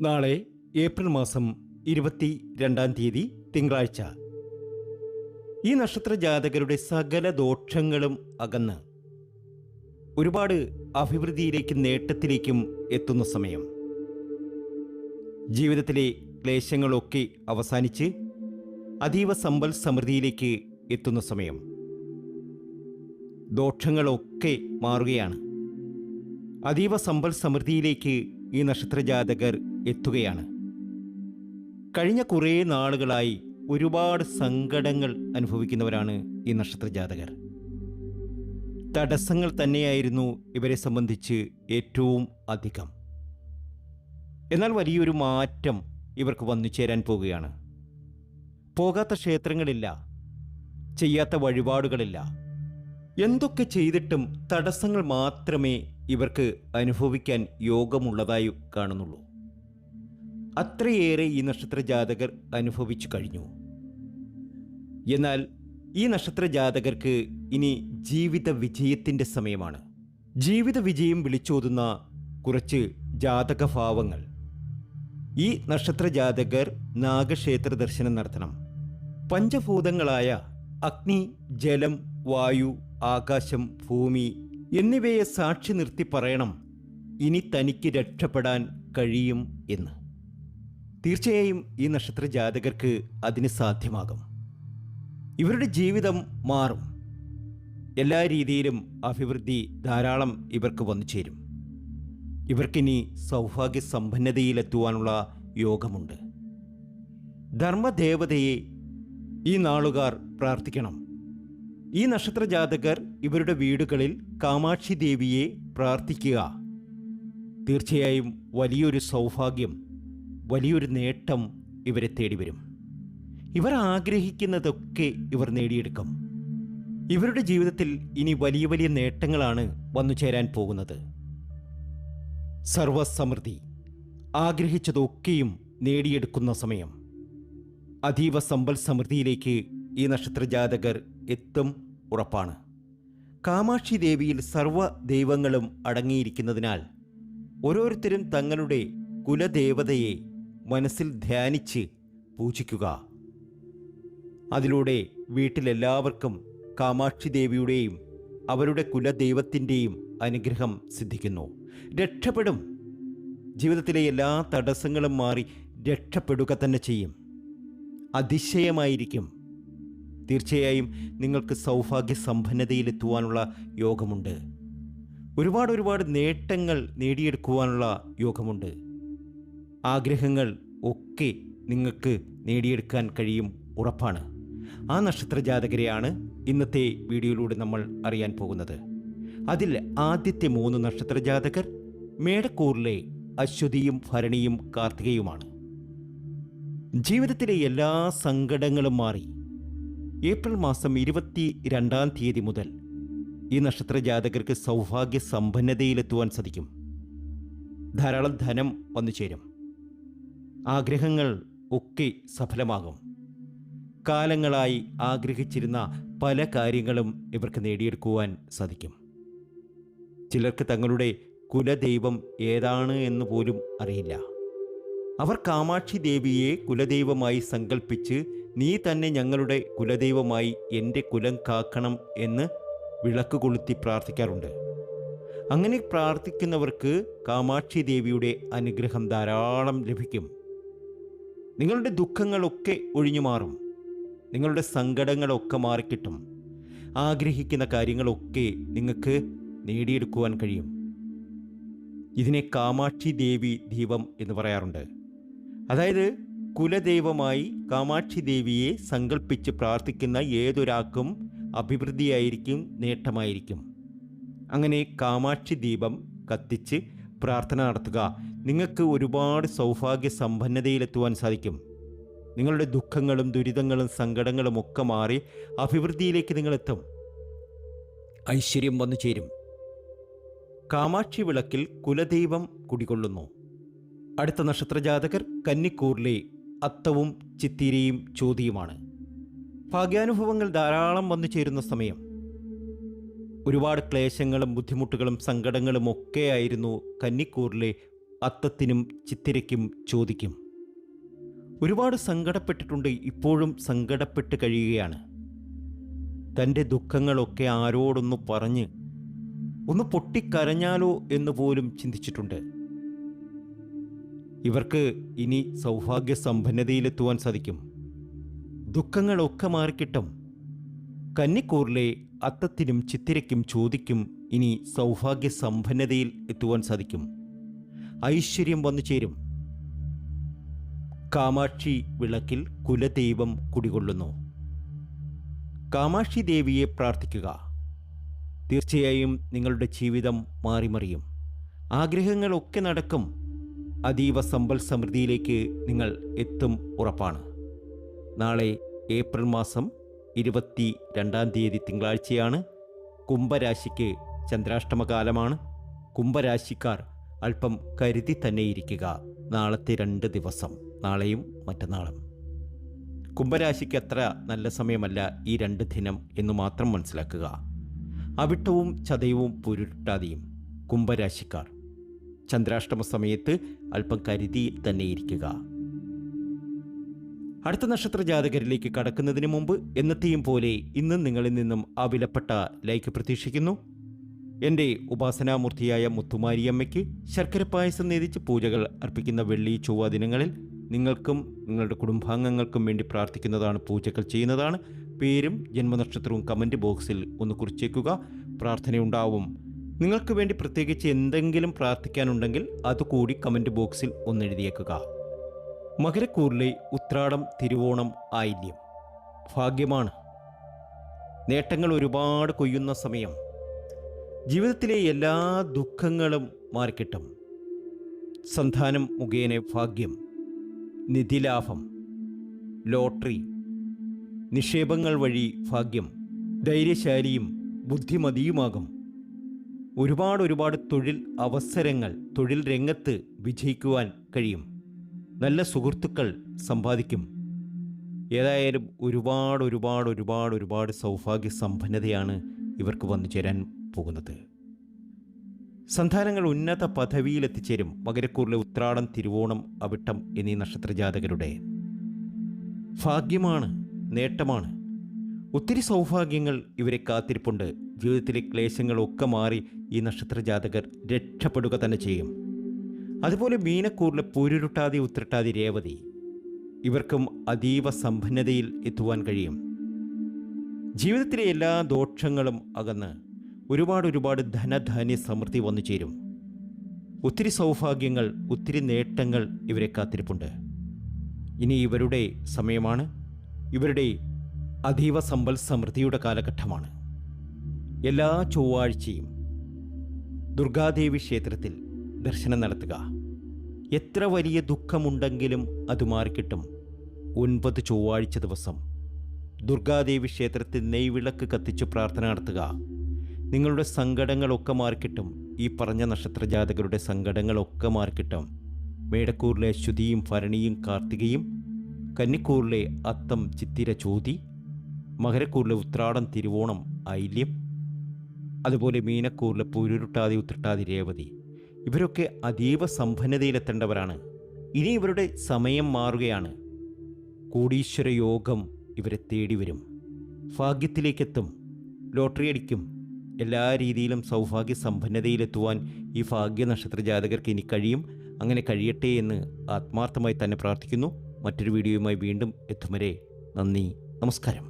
നാളെ ഏപ്രിൽ മാസം ഇരുപത്തി രണ്ടാം തീയതി തിങ്കളാഴ്ച. ഈ നക്ഷത്ര ജാതകരുടെ സകല ദോഷങ്ങളും അകന്ന് ഒരുപാട് അഭിവൃദ്ധിയിലേക്കും നേട്ടത്തിലേക്കും എത്തുന്ന സമയം. ജീവിതത്തിലെ ക്ലേശങ്ങളൊക്കെ അവസാനിച്ച് അതീവ സമ്പൽ സമൃദ്ധിയിലേക്ക് എത്തുന്ന സമയം. ദോഷങ്ങളൊക്കെ മാറുകയാണ്. അതീവ സമ്പൽ സമൃദ്ധിയിലേക്ക് ഈ നക്ഷത്രജാതകർ എത്തുകയാണ്. കഴിഞ്ഞ കുറേ നാളുകളായി ഒരുപാട് സങ്കടങ്ങൾ അനുഭവിക്കുന്നവരാണ് ഈ നക്ഷത്ര ജാതകർ തടസ്സങ്ങൾ തന്നെയായിരുന്നു ഇവരെ സംബന്ധിച്ച് ഏറ്റവും അധികം. എന്നാൽ വലിയൊരു മാറ്റം ഇവർക്ക് വന്നു ചേരാൻ പോവുകയാണ് പോകാത്ത ക്ഷേത്രങ്ങളില്ല ചെയ്യാത്ത വഴിപാടുകളില്ല. എന്തൊക്കെ ചെയ്തിട്ടും തടസ്സങ്ങൾ മാത്രമേ ഇവർക്ക് അനുഭവിക്കാൻ യോഗമുള്ളതായി കാണുന്നുള്ളൂ. അത്രയേറെ ഈ നക്ഷത്ര ജാതകർ അനുഭവിച്ചു കഴിഞ്ഞു. എന്നാൽ ഈ നക്ഷത്ര ജാതകർക്ക് ഇനി ജീവിത വിജയത്തിന്റെ സമയമാണ്. ജീവിത വിജയം വിളിച്ചോതുന്ന കുറച്ച് ജാതകഭാവങ്ങൾ ഈ നക്ഷത്ര ജാതകർ നാഗക്ഷേത്ര ദർശനം നടത്തണം. പഞ്ചഭൂതങ്ങളായ അഗ്നി ജലം വായു ആകാശം ഭൂമി എന്നിവയെ സാക്ഷി നിർത്തി പറയണം ഇനി തനിക്ക് രക്ഷപ്പെടാൻ കഴിയും എന്ന്. തീർച്ചയായും ഈ നക്ഷത്ര ജാതകർക്ക് അതിന് സാധ്യമാകും. ഇവരുടെ ജീവിതം മാറും. എല്ലാ രീതിയിലും അഭിവൃദ്ധി ധാരാളം ഇവർക്ക് വന്നു ചേരും. ഇവർക്കിനി സൗഭാഗ്യ സമ്പന്നതയിലെത്തുവാനുള്ള യോഗമുണ്ട്. ധർമ്മദേവതയെ ഈ നാളുകാർ പ്രാർത്ഥിക്കണം. ഈ നക്ഷത്ര ജാതകർ ഇവരുടെ വീടുകളിൽ കാമാക്ഷി ദേവിയെ പ്രാർത്ഥിക്കുക. തീർച്ചയായും വലിയൊരു സൗഭാഗ്യം വലിയൊരു നേട്ടം ഇവരെ തേടി വരും. ഇവർ ആഗ്രഹിക്കുന്നതൊക്കെ ഇവർ നേടിയെടുക്കും. ഇവരുടെ ജീവിതത്തിൽ ഇനി വലിയ വലിയ നേട്ടങ്ങളാണ് വന്നു ചേരാൻ പോകുന്നത്. സർവസമൃദ്ധി ആഗ്രഹിച്ചതൊക്കെയും നേടിയെടുക്കുന്ന സമയം. അതീവ സമ്പൽ സമൃദ്ധിയിലേക്ക് ഈ നക്ഷത്രജാതകർ എത്തും ഉറപ്പാണ്. കാമാക്ഷി ദേവിയിൽ സർവ ദൈവങ്ങളും അടങ്ങിയിരിക്കുന്നതിനാൽ ഓരോരുത്തരും തങ്ങളുടെ കുലദേവതയെ മനസ്സിൽ ധ്യാനിച്ച് പൂജിക്കുക. അതിലൂടെ വീട്ടിലെല്ലാവർക്കും കാമാക്ഷി ദേവിയുടെയും അവരുടെ കുലദൈവത്തിന്റെയും അനുഗ്രഹം സിദ്ധിക്കുന്നു. രക്ഷപ്പെടും. ജീവിതത്തിലെ എല്ലാ തടസ്സങ്ങളും മാറി രക്ഷപ്പെടുക തന്നെ ചെയ്യും. അതിശയമായിരിക്കും. തീർച്ചയായും നിങ്ങൾക്ക് സൗഭാഗ്യ സമ്പന്നതയിലെത്തുവാനുള്ള യോഗമുണ്ട്. ഒരുപാട് ഒരുപാട് നേട്ടങ്ങൾ നേടിയെടുക്കുവാനുള്ള യോഗമുണ്ട്. ആഗ്രഹങ്ങൾ ഒക്കെ നിങ്ങൾക്ക് നേടിയെടുക്കാൻ കഴിയും ഉറപ്പാണ്. ആ നക്ഷത്ര ജാതകരെയാണ് ഇന്നത്തെ വീഡിയോയിലൂടെ നമ്മൾ അറിയാൻ പോകുന്നത്. അതിൽ ആദ്യത്തെ മൂന്ന് നക്ഷത്ര ജാതകർ മേടക്കൂറിലെ അശ്വതിയും ഭരണിയും കാർത്തികയുമാണ്. ജീവിതത്തിലെ എല്ലാ സങ്കടങ്ങളും മാറി. ഏപ്രിൽ മാസം ഇരുപത്തി രണ്ടാം തീയതി മുതൽ ഈ നക്ഷത്ര ജാതകർക്ക് സൗഭാഗ്യ സമ്പന്നതയിലെത്തുവാൻ സാധിക്കും. ധാരാളം ധനം വന്നു ചേരും ആഗ്രഹങ്ങൾ ഒക്കെ സഫലമാകും. കാലങ്ങളായി ആഗ്രഹിച്ചിരുന്ന പല കാര്യങ്ങളും ഇവർക്ക് നേടിയെടുക്കുവാൻ സാധിക്കും. ചിലർക്ക് തങ്ങളുടെ കുലദൈവം ഏതാണ് എന്ന് പോലും അറിയില്ല. അവർ കാമാക്ഷി ദേവിയെ കുലദൈവമായി സങ്കല്പിച്ച് നീ തന്നെ ഞങ്ങളുടെ കുലദൈവമായി എന്റെ കുലം കാക്കണം എന്ന് വിളക്ക് കൊളുത്തി പ്രാർത്ഥിക്കാറുണ്ട്. അങ്ങനെ പ്രാർത്ഥിക്കുന്നവർക്ക് കാമാക്ഷി ദേവിയുടെ അനുഗ്രഹം ധാരാളം ലഭിക്കും. നിങ്ങളുടെ ദുഃഖങ്ങളൊക്കെ ഒഴിഞ്ഞു മാറും. നിങ്ങളുടെ സങ്കടങ്ങളൊക്കെ മാറിക്കിട്ടും. ആഗ്രഹിക്കുന്ന കാര്യങ്ങളൊക്കെ നിങ്ങൾക്ക് നേടിയെടുക്കുവാൻ കഴിയും. ഇതിനെ കാമാക്ഷി ദേവി ദീപം എന്ന് പറയാറുണ്ട്. അതായത് കുലദൈവമായി കാമാക്ഷി ദേവിയെ സങ്കല്പിച്ച് പ്രാർത്ഥിക്കുന്ന ഏതൊരാൾക്കും അഭിവൃദ്ധിയായിരിക്കും നേട്ടമായിരിക്കും. അങ്ങനെ കാമാക്ഷി ദീപം കത്തിച്ച് പ്രാർത്ഥന നടത്തുക നിങ്ങൾക്ക് ഒരുപാട് സൗഭാഗ്യ സമ്പന്നതയിലെത്തുവാൻ സാധിക്കും. നിങ്ങളുടെ ദുഃഖങ്ങളും ദുരിതങ്ങളും സങ്കടങ്ങളും ഒക്കെ മാറി അഭിവൃദ്ധിയിലേക്ക് നിങ്ങളെത്തും. ഐശ്വര്യം വന്നു ചേരും. കാമാക്ഷി വിളക്കിൽ കുലദൈവം കുടികൊള്ളുന്നു. അടുത്ത നക്ഷത്രജാതകർ കന്നിക്കൂറിലെ അത്തവും ചിത്തിരയും ചോതിയുമാണ്. ഭാഗ്യാനുഭവങ്ങൾ ധാരാളം വന്നു ചേരുന്ന സമയം. ഒരുപാട് ക്ലേശങ്ങളും ബുദ്ധിമുട്ടുകളും സങ്കടങ്ങളും ഒക്കെയായിരുന്നു കന്നിക്കൂറിലെ അത്തത്തിനും ചിത്തിരയ്ക്കും ചോദിക്കും. ഒരുപാട് സങ്കടപ്പെട്ടിട്ടുണ്ട് ഇപ്പോഴും സങ്കടപ്പെട്ട് കഴിയുകയാണ്. തന്റെ ദുഃഖങ്ങളൊക്കെ ആരോടൊന്ന് പറഞ്ഞ് ഒന്ന് പൊട്ടിക്കരഞ്ഞാലോ എന്ന് പോലും ചിന്തിച്ചിട്ടുണ്ട്. ഇവർക്ക് ഇനി സൗഭാഗ്യ സമ്പന്നതയിലെത്തുവാൻ സാധിക്കും. ദുഃഖങ്ങളൊക്കെ മാറിക്കിട്ടും. കന്നിക്കൂറിലെ അത്തത്തിനും ചിത്തിരയ്ക്കും ചോദിക്കും ഇനി സൗഭാഗ്യ സമ്പന്നതയിൽ എത്തുവാൻ സാധിക്കും. ഐശ്വര്യം വന്നു ചേരും. കാമാക്ഷി വിളക്കിൽ കുലദൈവം കുടികൊള്ളുന്നു. കാമാക്ഷി ദേവിയെ പ്രാർത്ഥിക്കുക. തീർച്ചയായും നിങ്ങളുടെ ജീവിതം മാറിമറിയും. ആഗ്രഹങ്ങളൊക്കെ നടക്കും. അതീവ സമ്പൽ സമൃദ്ധിയിലേക്ക് നിങ്ങൾ എത്തും ഉറപ്പാണ്. നാളെ ഏപ്രിൽ മാസം ഇരുപത്തി രണ്ടാം തീയതി തിങ്കളാഴ്ചയാണ്. കുംഭരാശിക്ക് ചന്ദ്രാഷ്ടമകാലമാണ്. കുംഭരാശിക്കാർ അല്പം കരുതി തന്നെ ഇരിക്കുക നാളത്തെ രണ്ട് ദിവസം. നാളെയും മറ്റന്നാളും. കുംഭരാശിക്ക് അത്ര നല്ല സമയമല്ല ഈ രണ്ട് ദിനം എന്ന് മാത്രം മനസ്സിലാക്കുക. അവിട്ടവും ചതയവും പൊരുട്ടാതെയും കുംഭരാശിക്കാർ. ചന്ദ്രാഷ്ടമ സമയത്ത് അല്പം കരുതി തന്നെ ഇരിക്കുക അടുത്ത നക്ഷത്ര ജാതകരിലേക്ക് കടക്കുന്നതിന് മുമ്പ് എന്നത്തെയും പോലെ ഇന്നും നിങ്ങളിൽ നിന്നും ആ വിലപ്പെട്ട ലൈക്ക് പ്രതീക്ഷിക്കുന്നു. എന്റെ ഉപാസനാമൂർത്തിയായ മുത്തുമാരിയമ്മയ്ക്ക് ശർക്കര പായസം നേതിച്ച് പൂജകൾ അർപ്പിക്കുന്ന വെള്ളി ചൊവ്വ ദിനങ്ങളിൽ നിങ്ങൾക്കും നിങ്ങളുടെ കുടുംബാംഗങ്ങൾക്കും വേണ്ടി പ്രാർത്ഥിക്കുന്നതാണ് പൂജകൾ ചെയ്യുന്നതാണ്. പേരും ജന്മനക്ഷത്രവും കമന്റ് ബോക്സിൽ ഒന്ന് കുറിച്ചേക്കുക. പ്രാർത്ഥനയുണ്ടാവും. നിങ്ങൾക്ക് വേണ്ടി പ്രത്യേകിച്ച് എന്തെങ്കിലും പ്രാർത്ഥിക്കാനുണ്ടെങ്കിൽ അതുകൂടി കമന്റ് ബോക്സിൽ ഒന്ന് എഴുതിയേക്കുക. മകരക്കൂറിലെ ഉത്രാടം തിരുവോണം ആയില്യം. ഭാഗ്യമാണ്. നേട്ടങ്ങൾ ഒരുപാട് കൊയ്യുന്ന സമയം. ജീവിതത്തിലെ എല്ലാ ദുഃഖങ്ങളും മാറിക്കിട്ടും. സന്താനം മുഖേന ഭാഗ്യം നിധിലാഭം ലോട്ടറി നിക്ഷേപങ്ങൾ വഴി ഭാഗ്യം ധൈര്യശാലിയും ബുദ്ധിമതിയുമാകും. ഒരുപാട് ഒരുപാട് തൊഴിൽ അവസരങ്ങൾ തൊഴിൽ രംഗത്ത് വിജയിക്കുവാൻ കഴിയും. നല്ല സുഹൃത്തുക്കൾ സമ്പാദിക്കും. ഏതായാലും ഒരുപാട് ഒരുപാട് ഒരുപാട് ഒരുപാട് സൗഭാഗ്യ സമ്പന്നതയാണ് ഇവർക്ക് വന്നു ചേരാൻ പോകുന്നത്. സന്താനങ്ങൾ ഉന്നത പദവിയിലെത്തിച്ചേരും. മകരക്കൂറിലെ ഉത്രാടം തിരുവോണം അവിട്ടം എന്നീ നക്ഷത്രജാതകരുടെ ഭാഗ്യമാണ് നേട്ടമാണ്. ഒത്തിരി സൗഭാഗ്യങ്ങൾ ഇവരെ കാത്തിരിപ്പുണ്ട്. ജീവിതത്തിലെ ക്ലേശങ്ങളൊക്കെ മാറി ഈ നക്ഷത്രജാതകർ രക്ഷപ്പെടുക തന്നെ ചെയ്യും. അതുപോലെ മീനക്കൂറിലെ പൊരുരുട്ടാതി ഉത്രട്ടാതി രേവതി ഇവർക്കും അതീവ സമ്പന്നതയിൽ എത്തുവാൻ കഴിയും. ജീവിതത്തിലെ എല്ലാ ദോഷങ്ങളും അകന്ന് ഒരുപാട് ഒരുപാട് ധനധാന്യ സമൃദ്ധി വന്നു ചേരും. ഒത്തിരി സൗഭാഗ്യങ്ങൾ ഒത്തിരി നേട്ടങ്ങൾ ഇവരെ കാത്തിരിപ്പുണ്ട്. ഇനി ഇവരുടെ സമയമാണ്. ഇവരുടെ അതീവ സമ്പൽ സമൃദ്ധിയുടെ കാലഘട്ടമാണ്. എല്ലാ ചൊവ്വാഴ്ചയും ദുർഗാദേവി ക്ഷേത്രത്തിൽ ദർശനം നടത്തുക. എത്ര വലിയ ദുഃഖമുണ്ടെങ്കിലും അത് മാറിക്കിട്ടും. ഒൻപത് ചൊവ്വാഴ്ച ദിവസം ദുർഗാദേവി ക്ഷേത്രത്തിൽ നെയ്വിളക്ക് കത്തിച്ച് പ്രാർത്ഥന നടത്തുക. നിങ്ങളുടെ സങ്കടങ്ങളൊക്കെ മാറിക്കിട്ടും. ഈ പറഞ്ഞ നക്ഷത്രജാതകരുടെ സങ്കടങ്ങളൊക്കെ മാറിക്കിട്ടും. മേടക്കൂറിലെ ശ്രുതിയും ഭരണിയും കാർത്തികയും കന്നിക്കൂറിലെ അത്തം ചിത്തിര ചോതി മകരക്കൂറിലെ ഉത്രാടം തിരുവോണം ഐല്യം അതുപോലെ മീനക്കൂറിലെ പുരുരുട്ടാതി ഉത്രട്ടാതി രേവതി. ഇവരൊക്കെ അതീവ സമ്പന്നതയിലെത്തേണ്ടവരാണ്. ഇനി ഇവരുടെ സമയം മാറുകയാണ്. കോടീശ്വര യോഗം ഇവരെ തേടി വരും ഭാഗ്യത്തിലേക്കെത്തും. ലോട്ടറി അടിക്കും. എല്ലാ രീതിയിലും സൗഭാഗ്യ സമ്പന്നതയിലെത്തുവാൻ ഈ ഭാഗ്യ നക്ഷത്ര ജാതകർക്ക് ഇനി കഴിയും. അങ്ങനെ കഴിയട്ടെ എന്ന് ആത്മാർത്ഥമായി തന്നെ പ്രാർത്ഥിക്കുന്നു. മറ്റൊരു വീഡിയോയുമായി വീണ്ടും എത്തും വരെ നന്ദി. നമസ്കാരം.